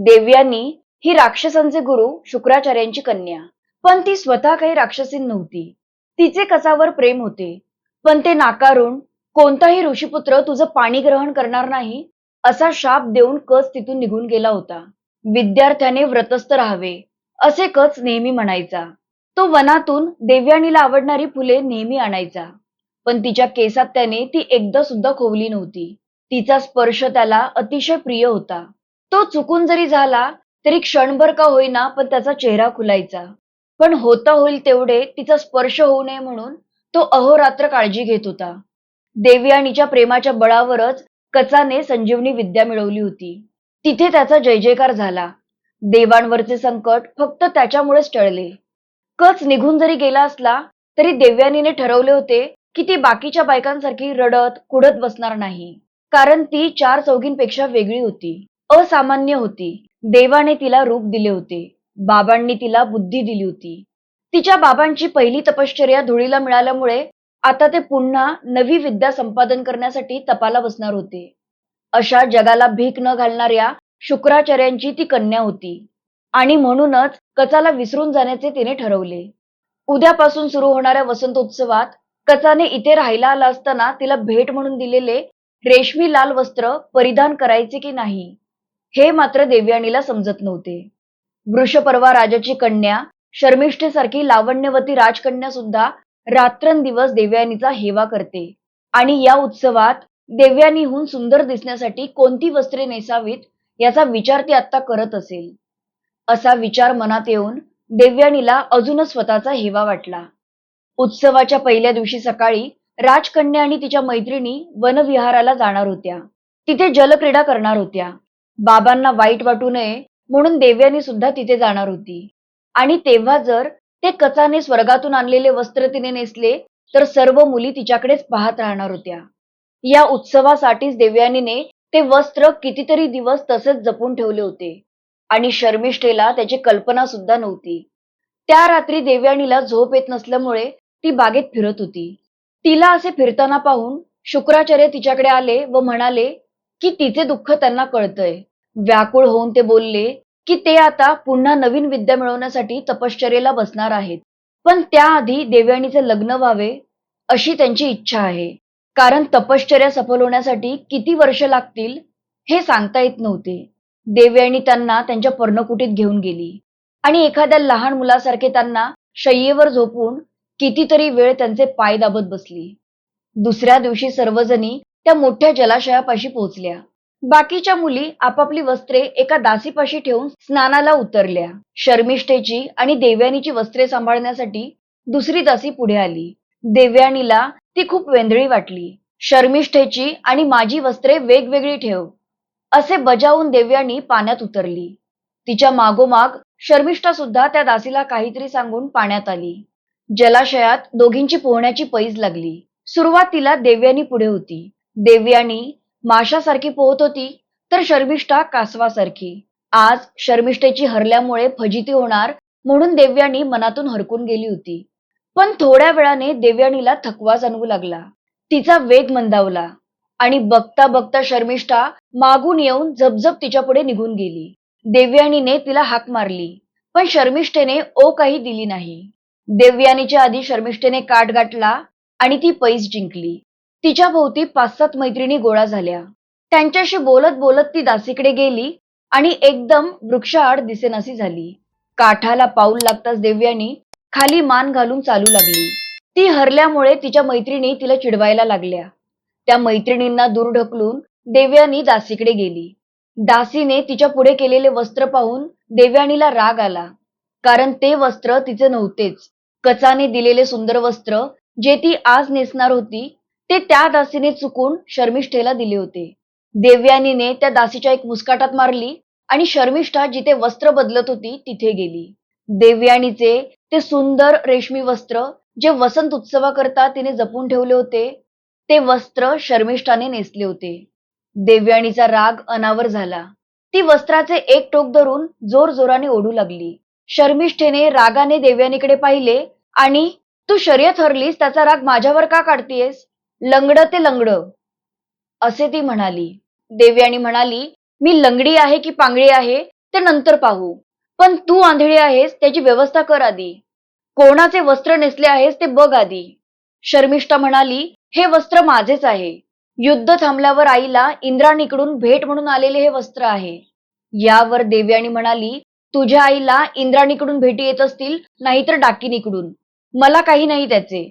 देव्यानी ही राक्षसांचे गुरु शुक्राचार्यांची कन्या. पण ती स्वतः काही राक्षसीन नव्हती. तिचे कसावर प्रेम होते. पण ते नाकारून कोणताही ऋषीपुत्र तुझं पाणी ग्रहण करणार नाही असा शाप देऊन कच तिथून निघून गेला होता. विद्यार्थ्याने व्रतस्थ राहावे असे कच नेहमी म्हणायचा. तो वनातून देव्यानीला आवडणारी फुले नेहमी आणायचा. पण तिच्या केसात त्याने ती एकदा सुद्धा खोवली नव्हती. तिचा स्पर्श त्याला अतिशय प्रिय होता. तो चुकून जरी झाला तरी क्षणभर का होईना पण त्याचा चेहरा खुलायचा. पण होता होईल तेवढे तिचा स्पर्श होऊ नये म्हणून तो अहोरात्र काळजी घेत होता. देवयानीच्या प्रेमाच्या बळावरच कचाने संजीवनी विद्या मिळवली होती. तिथे त्याचा जय जयकार झाला. देवांवरचे संकट फक्त त्याच्यामुळेच टळले. कच निघून जरी गेला असला तरी देवयानीने ठरवले होते की ती बाकीच्या बायकांसारखी रडत कुडत बसणार नाही. कारण ती चार चौघींपेक्षा वेगळी होती. असामान्य होती. देवाने तिला रूप दिले होते. बाबांनी तिला बुद्धी दिली होती. तिच्या बाबांची पहिली तपश्चर्या धुळीला मिळाल्यामुळे आता ते पुन्हा नवी विद्या संपादन करण्यासाठी तपाला बसणार होते. अशा जगाला भीक न घालणाऱ्या शुक्राचार्यांची ती कन्या होती. आणि म्हणूनच कचाला विसरून जाण्याचे तिने ठरवले. उद्यापासून सुरू होणाऱ्या वसंतोत्सवात कचाने इथे राहायला आला असताना तिला भेट म्हणून दिलेले रेशमी लाल वस्त्र परिधान करायचे की नाही? हे मात्र देवयानीला समजत नव्हते. वृषपर्वा राजाची कन्या शर्मिष्ठेसारखी लावण्यवती राजकन्या सुद्धा रात्रंदिवस देवयानीचा हेवा करते. आणि या उत्सवात देवयानीहून सुंदर दिसण्यासाठी कोणती वस्त्रे नेसावीत याचा विचार ती आता करत असेल. असा विचार मनात येऊन देवयानीला अजूनच स्वतःचा हेवा वाटला. उत्सवाच्या पहिल्या दिवशी सकाळी राजकन्या आणि तिच्या मैत्रिणी वनविहाराला जाणार होत्या. तिथे जलक्रीडा करणार होत्या. बाबांना वाईट वाटू नये म्हणून देवयानी सुद्धा तिथे जाणार होती. आणि तेव्हा जर ते कचाने स्वर्गातून आणलेले वस्त्र तिने नेसले तर सर्व मुली तिच्याकडेच पाहत राहणार होत्या. या उत्सवासाठीच देवयानीने ते वस्त्र कितीतरी दिवस तसेच जपून ठेवले होते. आणि शर्मिष्ठेला त्याची कल्पना सुद्धा नव्हती. त्या रात्री देवयानीला झोप येत नसल्यामुळे ती बागेत फिरत होती. तिला असे फिरताना पाहून शुक्राचार्य तिच्याकडे आले व म्हणाले की तिचे दुःख त्यांना कळतंय. व्याकुळ होऊन ते बोलले की ते आता पुन्हा नवीन विद्या मिळवण्यासाठी तपश्चर्येला बसणार आहेत. पण त्याआधी देवयाणीचे लग्न व्हावे अशी त्यांची इच्छा आहे. कारण तपश्चर्या सफल होण्यासाठी किती वर्ष लागतील हे सांगता येत नव्हते. देवयाणी त्यांना त्यांच्या पर्णकुटीत घेऊन गेली. आणि एखाद्या लहान मुलासारखे त्यांना शय्येवर झोपून कितीतरी वेळ त्यांचे पाय दाबत बसली. दुसऱ्या दिवशी सर्वजणी त्या मोठ्या जलाशयापाशी पोहोचल्या. बाकीच्या मुली आपापली वस्त्रे एका दासीपाशी ठेवून स्नानाला उतरल्या. शर्मिष्ठेची आणि देवयानीची वस्त्रे सांभाळण्यासाठी दुसरी दासी पुढे आली. देवयानीला ती खूप वेंधळी वाटली. शर्मिष्ठेची आणि माझी वस्त्रे वेगवेगळी ठेव. असे बजावून देवयानी पाण्यात उतरली. तिच्या मागोमाग शर्मिष्ठा सुद्धा त्या दासीला काहीतरी सांगून पाण्यात आली. जलाशयात दोघींची पोहण्याची पैज लागली. सुरुवातीला देवयानी पुढे होती. देवयानी माशासारखी पोहत होती तर शर्मिष्ठा कासवासारखी. आज शर्मिष्ठेची हरल्यामुळे फजिती होणार म्हणून देवयानी मनातून हरकून गेली होती. पण थोड्या वेळाने देवयानीला थकवा जाणवू लागला. तिचा वेग मंदावला आणि बघता बघता शर्मिष्ठा मागून येऊन झपझप तिच्या पुढे निघून गेली. देवयानीने तिला हाक मारली पण शर्मिष्ठेने ओ काही दिली नाही. देवयानीच्या आधी शर्मिष्ठेने काठ गाठला आणि ती पैज जिंकली. तिच्या भोवती पाच सात मैत्रिणी गोळा झाल्या. त्यांच्याशी बोलत बोलत ती दासीकडे गेली आणि एकदम वृक्षाआड दिसेनासी झाली. काठाला पाऊल लागताच देवयानी खाली मान घालून चालू लागली. ती हरल्यामुळे तिच्या मैत्रिणी तिला चिडवायला लागल्या. त्या मैत्रिणींना दूर ढकलून देवयानी दासीकडे गेली. दासीने तिच्या पुढे केलेले वस्त्र पाहून देवयानीला राग आला. कारण ते वस्त्र तिचे नव्हतेच. कचाने दिलेले सुंदर वस्त्र जे ती आज नेसणार होती ते त्या दासीने चुकून शर्मिष्ठेला दिले होते. देवयानीने त्या दासीच्या एक मुस्काटात मारली आणि शर्मिष्ठा जिथे वस्त्र बदलत होती तिथे गेली. देवयानीचे ते सुंदर रेशमी वस्त्र जे वसंत उत्सवाकरता तिने जपून ठेवले होते ते वस्त्र शर्मिष्ठाने नेसले होते. देवयानीचा राग अनावर झाला. ती वस्त्राचे एक टोक धरून जोर जोराने ओढू लागली. शर्मिष्ठेने रागाने देवयानीकडे पाहिले आणि तू शर्यत हरलीस त्याचा राग माझ्यावर का काढतीयस? लंगड ते लंगड. असे ती म्हणाली. देवयानी म्हणाली मी लंगडी आहे की पांगळी आहे ते नंतर पाहू. पण तू आंधळी आहेस त्याची व्यवस्था कर आधी. कोणाचे वस्त्र नेसले आहेस ते बघ आधी. शर्मिष्ठा म्हणाली हे वस्त्र माझेच आहे. युद्ध थांबल्यावर आईला इंद्राणीकडून भेट म्हणून आलेले हे वस्त्र आहे. यावर देवयानी म्हणाली तुझ्या आईला इंद्राणीकडून भेटी येत असतील नाहीतर डाकिनीकडून. मला काही नाही त्याचे.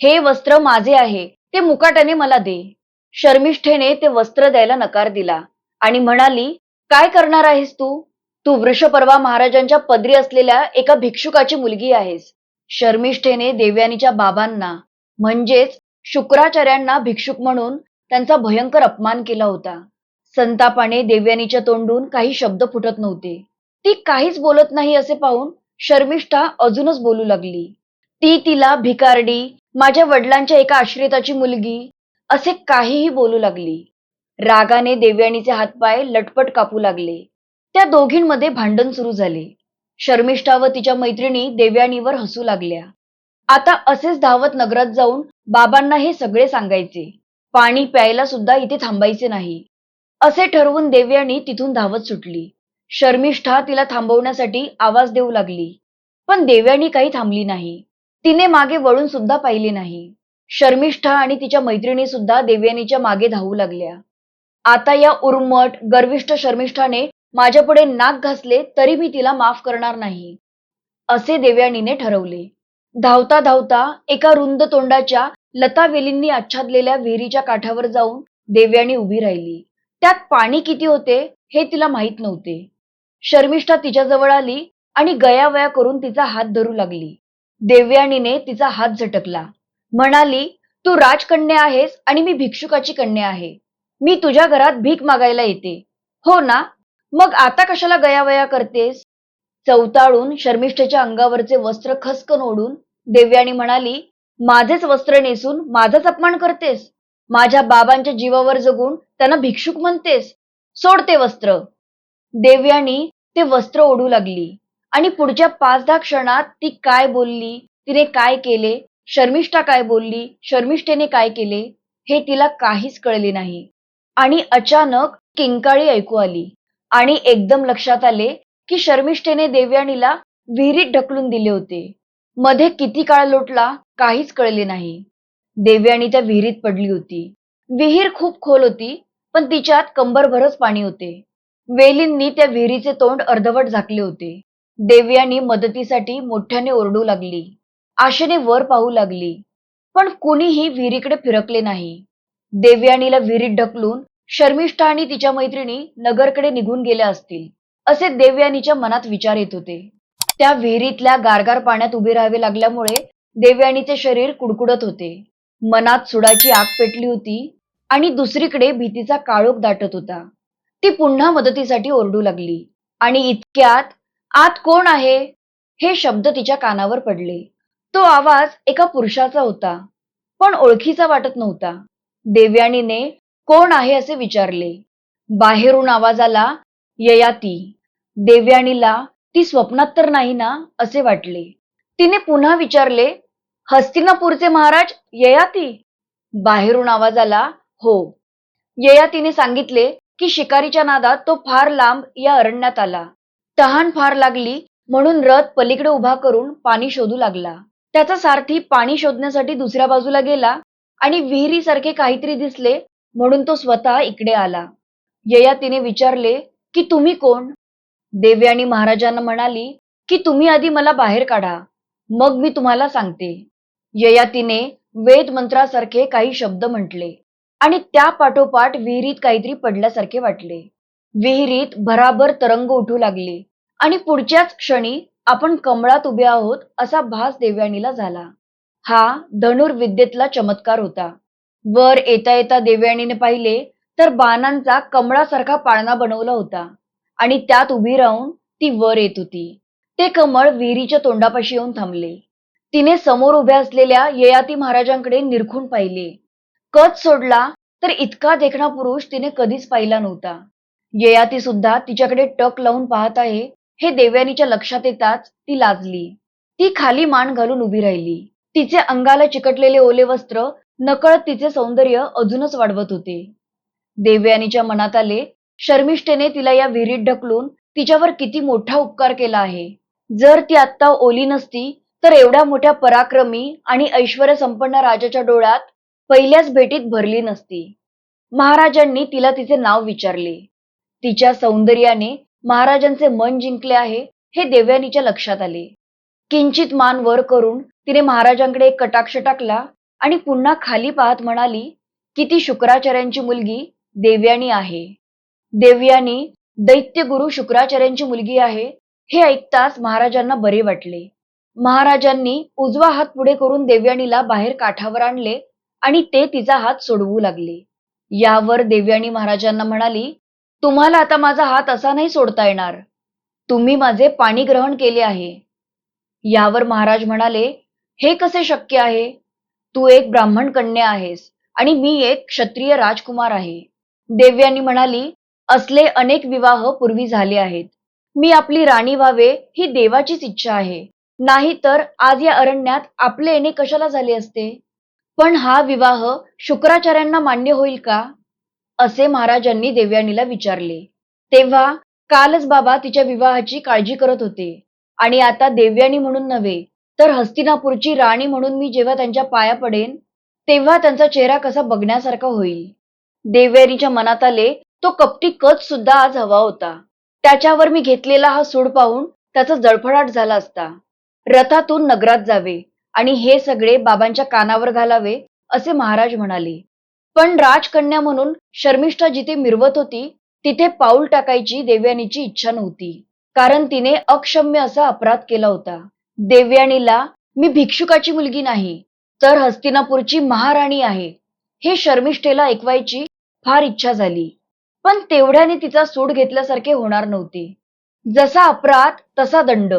हे वस्त्र माझे आहे. ते मुकाट्याने मला दे. शर्मिष्ठेने ते वस्त्र द्यायला नकार दिला आणि म्हणाली काय करणार आहेस तू? तू वृषपर्वा महाराजांच्या पदरी असलेल्या एका भिक्षुकाची मुलगी आहेस. शर्मिष्ठेने देवयानीच्या बाबांना म्हणजेच शुक्राचार्यांना भिक्षुक म्हणून त्यांचा भयंकर अपमान केला होता. संतापाने देवयानीच्या तोंडून काही शब्द फुटत नव्हते. ती काहीच बोलत नाही असे पाहून शर्मिष्ठा अजूनच बोलू लागली. ती तिला भिकारडी माझ्या वडिलांच्या एका आश्रिताची मुलगी असे काहीही बोलू लागली. रागाने देवयानीचे हातपाय लटपट कापू लागले. त्या दोघींमध्ये भांडण सुरू झाले. शर्मिष्ठा व तिच्या मैत्रिणी देवयानीवर हसू लागल्या. आता असेच धावत नगरात जाऊन बाबांना हे सगळे सांगायचे. पाणी प्यायला सुद्धा इथे थांबायचे नाही. असे ठरवून देवयानी तिथून धावत सुटली. शर्मिष्ठा तिला थांबवण्यासाठी आवाज देऊ लागली. पण देवयानी काही थांबली नाही. तिने मागे वळून सुद्धा पाहिले नाही. शर्मिष्ठा आणि तिच्या मैत्रिणी सुद्धा देवयानीच्या मागे धावू लागल्या. आता या उर्मट गर्विष्ठ शर्मिष्ठाने माझ्यापुढे नाक घासले तरी मी तिला माफ करणार नाही असे देवयानीने ठरवले. धावता धावता एका रुंद तोंडाच्या लतावेलींनी आच्छादलेल्या विहिरीच्या काठावर जाऊन देवयानी उभी राहिली. त्यात पाणी किती होते हे तिला माहीत नव्हते. शर्मिष्ठा तिच्याजवळ आली आणि गयावया करून तिचा हात धरू लागली. देवयानीने तिचा हात झटकला. म्हणाली तू राजकन्या आहेस आणि मी भिक्षुकाची कन्या आहे. मी तुझ्या घरात भीक मागायला येते. हो ना? मग आता कशाला गयावया करतेस? चौताळून शर्मिष्ठेच्या अंगावरचे वस्त्र खसकन ओढून देवयानी म्हणाली माझेच वस्त्र नेसून माझाच अपमान करतेस? माझ्या बाबांच्या जीवावर जगून त्यांना भिक्षुक म्हणतेस? सोड ते वस्त्र. देवयानी ते वस्त्र ओढू लागली. आणि पुढच्या पाच दहा क्षणात ती काय बोलली? तिने काय केले? शर्मिष्ठा काय बोलली? शर्मिष्ठेने काय केले? हे तिला काहीच कळले नाही. आणि अचानक किंकाळी ऐकू आली. आणि एकदम लक्षात आले की शर्मिष्ठेने देवयानीला विहिरीत ढकलून दिले होते. मध्ये किती काळ लोटला? काहीच कळले नाही. देवयानी त्या विहिरीत पडली होती. विहीर खूप खोल होती पण तिच्यात कंबरभरच पाणी होते. वेलींनी त्या विहिरीचे तोंड अर्धवट झाकले होते. देवयानी मदतीसाठी मोठ्याने ओरडू लागली. आशेने वर पाहू लागली. पण कुणीही विहिरीकडे फिरकले नाही. देवयानीला विहिरीत ढकलून शर्मिष्ठा आणि तिच्या मैत्रिणी नगरकडे निघून गेल्या असतील असे देवयानीच्या मनात विचार येत होते. त्या विहिरीतल्या गारगार पाण्यात उभे राहावे लागल्यामुळे देवयानीचे शरीर कुडकुडत होते. मनात सुडाची आग पेटली होती आणि दुसरीकडे भीतीचा काळोख दाटत होता. ती पुन्हा मदतीसाठी ओरडू लागली आणि इतक्यात आत कोण आहे? हे शब्द तिच्या कानावर पडले. तो आवाज एका पुरुषाचा होता पण ओळखीचा वाटत नव्हता. देवयानीने कोण आहे असे विचारले. बाहेरून आवाज आला ययाती देवयानीला ती स्वप्नात तर नाही ना? असे वाटले. तिने पुन्हा विचारले हस्तिनापूरचे महाराज ययाती बाहेरून आवाज आला हो. ययातीने सांगितले की शिकारीच्या नादात तो फार लांब या अरण्यात आला. तहान फार लागली म्हणून रथ पलीकडे उभा करून पाणी शोधू लागला. त्याचा सारथी पाणी शोधण्यासाठी दुसऱ्या बाजूला गेला आणि विहिरीसारखे काहीतरी दिसले म्हणून तो स्वतः इकडे आला. ययातीने विचारले की तुम्ही कोण? देवी आणि महाराजांना म्हणाली की तुम्ही आधी मला बाहेर काढा मग मी तुम्हाला सांगते. ययातीने वेद मंत्रासारखे काही शब्द म्हटले आणि त्या पाठोपाठ विहिरीत काहीतरी पडल्यासारखे वाटले. विहिरीत भराभर तरंग उठू लागले. आणि पुढच्याच क्षणी आपण कमळात उभे आहोत असा भास देवयानीला झाला. हा धनुर्विद्येतला चमत्कार होता. वर येता येता देवयानीने पाहिले तर बाणांचा कमळासारखा पाळणा बनवला होता. आणि त्यात उभी राहून ती वर येत होती. ते कमळ विहिरीच्या तोंडापाशी येऊन थांबले. तिने समोर उभ्या असलेल्या ययाती महाराजांकडे निरखून पाहिले. कच सोडला तर इतका देखणा पुरुष तिने कधीच पाहिला नव्हता. ययाती सुद्धा तिच्याकडे टक लावून पाहत आहे. हे देवयानीच्या लक्षात येताच ती लाजली. ती खाली मान घालून उभी राहिली. तिचे अंगाला चिकटलेले ओले वस्त्र नकळत तिचे सौंदर्य अजूनच वाढवत होते. देवयानीच्या मनात आले शर्मिष्ठेने तिला या विहिरीत ढकलून तिच्यावर किती मोठा उपकार केला आहे. जर ती आत्ता ओली नसती तर एवढ्या मोठ्या पराक्रमी आणि ऐश्वर संपन्न राजाच्या डोळ्यात पहिल्याच भेटीत भरली नसती. महाराजांनी तिला तिचे नाव विचारले. तिच्या सौंदर्याने महाराजांचे मन जिंकले आहे हे देवयानीच्या लक्षात आले. किंचित मान वर करून तिने महाराजांकडे एक कटाक्ष टाकला आणि पुन्हा खाली पाहत म्हणाली की ती शुक्राचार्यांची मुलगी देवयानी आहे. देवयानी दैत्यगुरु शुक्राचार्यांची मुलगी आहे हे ऐकताच महाराजांना बरे वाटले. महाराजांनी उजवा हात पुढे करून देवयानीला बाहेर काठावर आणले आणि ते तिचा हात सोडवू लागले. यावर देवयानी महाराजांना म्हणाली तुम्हाला आता माझा हात असा नाही सोडता येणार. तुम्ही माझे पाणी ग्रहण केले आहे. यावर महाराज म्हणाले हे कसे शक्य आहे? तू एक ब्राह्मण कन्या आहेस आणि मी एक क्षत्रिय राजकुमार आहे. देवयानी म्हणाली असले अनेक विवाह पूर्वी झाले आहेत. मी आपली राणी व्हावे ही देवाचीच इच्छा आहे. नाही तर आज या अरण्यात आपले येणे कशाला झाले असते? पण हा विवाह शुक्राचार्यांना मान्य होईल का? असे महाराजांनी देवयानीला विचारले. तेव्हा कालच बाबा तिच्या विवाहाची काळजी करत होते. आणि आता देवयानी म्हणून नव्हे तर हस्तिनापूरची राणी म्हणून मी जेव्हा त्यांच्या पाया पडेन तेव्हा त्यांचा चेहरा कसा बघण्यासारखा होईल. देवयानीच्या मनात आले तो कपटी कच सुद्धा आज हवा होता. त्याच्यावर मी घेतलेला हा सूड पाहून त्याचा जळफळाट झाला असता. रथातून नगरात जावे आणि हे सगळे बाबांच्या कानावर घालावे असे महाराज म्हणाले. पण राजकन्या म्हणून शर्मिष्ठा जिथे मिरवत होती तिथे पाऊल टाकायची देवयानीची इच्छा नव्हती. कारण तिने अक्षम्य असा अपराध केला होता. देवयानीला मी भिक्षुकाची मुलगी नाही तर हस्तिनापूरची महाराणी आहे. हे शर्मिष्ठेला ऐकवायची फार इच्छा झाली. पण तेवढ्याने तिचा सूड घेतल्यासारखे होणार नव्हते. जसा अपराध तसा दंड.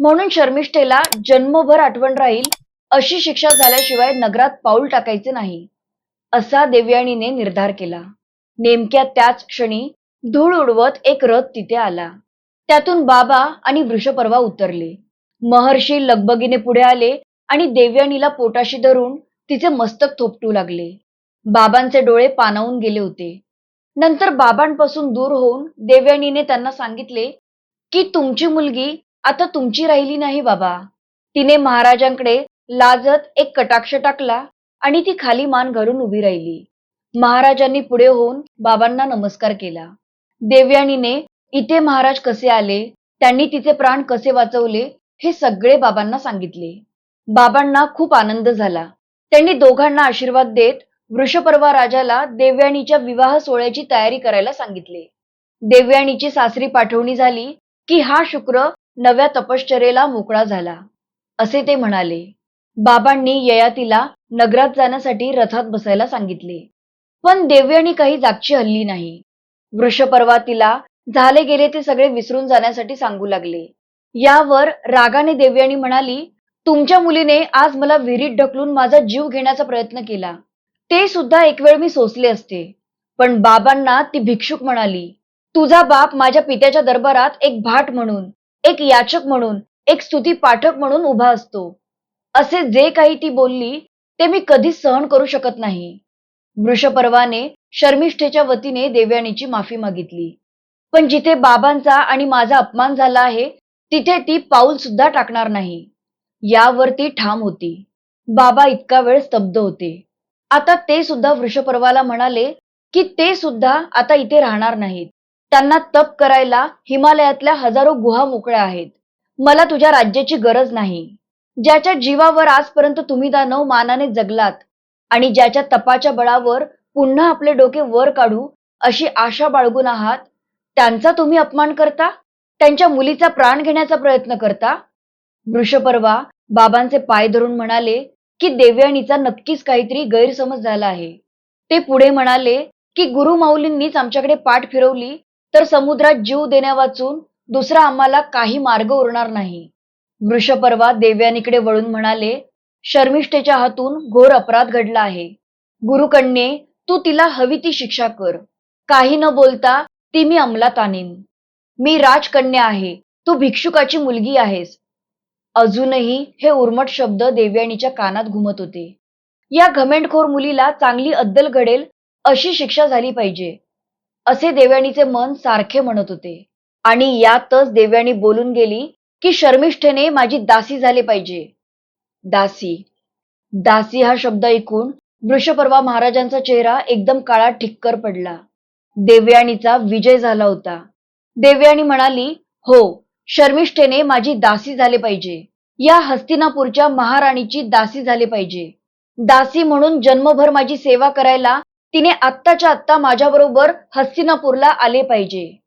म्हणून शर्मिष्ठेला जन्मभर आठवण राहील अशी शिक्षा झाल्याशिवाय नगरात पाऊल टाकायचे नाही. असा देवयानीने निर्धार केला. नेमक्या त्याच क्षणी धूळ उडवत एक रथ तिथे आला. त्यातून बाबा आणि वृषपर्वा उतरले. महर्षी लगबगीने पुढे आले आणि देवयानीला पोटाशी धरून तिचे मस्तक थोपटू लागले. बाबांचे डोळे पानावून गेले होते. नंतर बाबांपासून दूर होऊन देवयानीने त्यांना सांगितले की तुमची मुलगी आता तुमची राहिली नाही बाबा. तिने महाराजांकडे लाजत एक कटाक्ष टाकला आणि ती खाली मान घालून उभी राहिली. महाराजांनी पुढे होऊन बाबांना नमस्कार केला. देवयानीने इथे महाराज कसे आले? त्यांनी तिचे प्राण कसे वाचवले? हे सगळे बाबांना सांगितले. बाबांना खूप आनंद झाला. त्यांनी दोघांना आशीर्वाद देत वृषपर्वा राजाला देवयानीच्या विवाह सोहळ्याची तयारी करायला सांगितले. देवयानीची सासरी पाठवणी झाली की हा शुक्र नव्या तपश्चरेला मोकळा झाला. असे ते म्हणाले. बाबांनी ययातीला नगरात जाण्यासाठी रथात बसायला सांगितले. पण देवयानी काही जागची हल्ली नाही. वृषपर्वा तिला झाले गेले ते सगळे विसरून जाण्यासाठी सांगू लागले. यावर रागाने देवयानी म्हणाली तुमच्या मुलीने आज मला विहिरीत ढकलून माझा जीव घेण्याचा प्रयत्न केला. ते सुद्धा एक वेळ मी सोसले असते. पण बाबांना ती भिक्षुक म्हणाली तुझा बाप माझ्या पित्याच्या दरबारात एक भाट म्हणून एक याचक म्हणून एक स्तुती पाठक म्हणून उभा असतो. असे जे काही ती बोलली ते मी कधीच सहन करू शकत नाही. वृषपर्वाने शर्मिष्ठेच्या वतीने देवयानीची माफी मागितली. पण जिथे बाबांचा आणि माझा अपमान झाला आहे तिथे ती पाऊल सुद्धा टाकणार नाही. यावर ती ठाम होती. बाबा इतका वेळ स्तब्ध होते. आता ते सुद्धा वृषपर्वाला म्हणाले की ते सुद्धा आता इथे राहणार नाहीत. त्यांना तप करायला हिमालयातल्या हजारो गुहा मोकळ्या आहेत. मला तुझ्या राज्याची गरज नाही. ज्याच्या जीवावर आजपर्यंत तुम्ही दानव मानाने जगलात आणि ज्याच्या तपाच्या बळावर पुन्हा आपले डोके वर काढू अशी आशा बाळगून आहात त्यांचा तुम्ही अपमान करता? त्यांच्या मुलीचा प्राण घेण्याचा प्रयत्न करता? वृषपर्वा बाबांचे पाय धरून म्हणाले की देवयाणीचा नक्कीच काहीतरी गैरसमज झाला आहे. ते पुढे म्हणाले की गुरु माऊलींनीच आमच्याकडे पाठ फिरवली तर समुद्रात जीव देण्या वाचून दुसरा आम्हाला काही मार्ग उरणार नाही. वृषपर्वा देवयानीकडे वळून म्हणाले शर्मिष्ठेच्या हातून घोर अपराध घडला आहे. गुरुकन्ये तू तिला हवी ती शिक्षा कर. काही न बोलता ती मी अंमलात आणीन. मी राजकन्या आहे. तू भिक्षुकाची मुलगी आहेस. अजूनही हे उर्मट शब्द देवयानीच्या कानात घुमत होते. या घमेंडखोर मुलीला चांगली अद्दल घडेल अशी शिक्षा झाली पाहिजे असे देवयानीचे मन सारखे म्हणत होते. आणि यातच देवयानी बोलून गेली की शर्मिष्ठेने माझी दासी झाले पाहिजे. दासी. दासी हा शब्द ऐकून वृषपर्वा महाराजांचा चेहरा एकदम काळा ठिक्कर पडला. देवयानीचा विजय झाला होता. देवयानी म्हणाली हो शर्मिष्ठेने माझी दासी झाले पाहिजे. या हस्तिनापूरच्या महाराणीची दासी झाले पाहिजे. दासी म्हणून जन्मभर माझी सेवा करायला तिने आत्ताच्या आत्ता माझ्याबरोबर हस्तिनापूरला आले पाहिजे.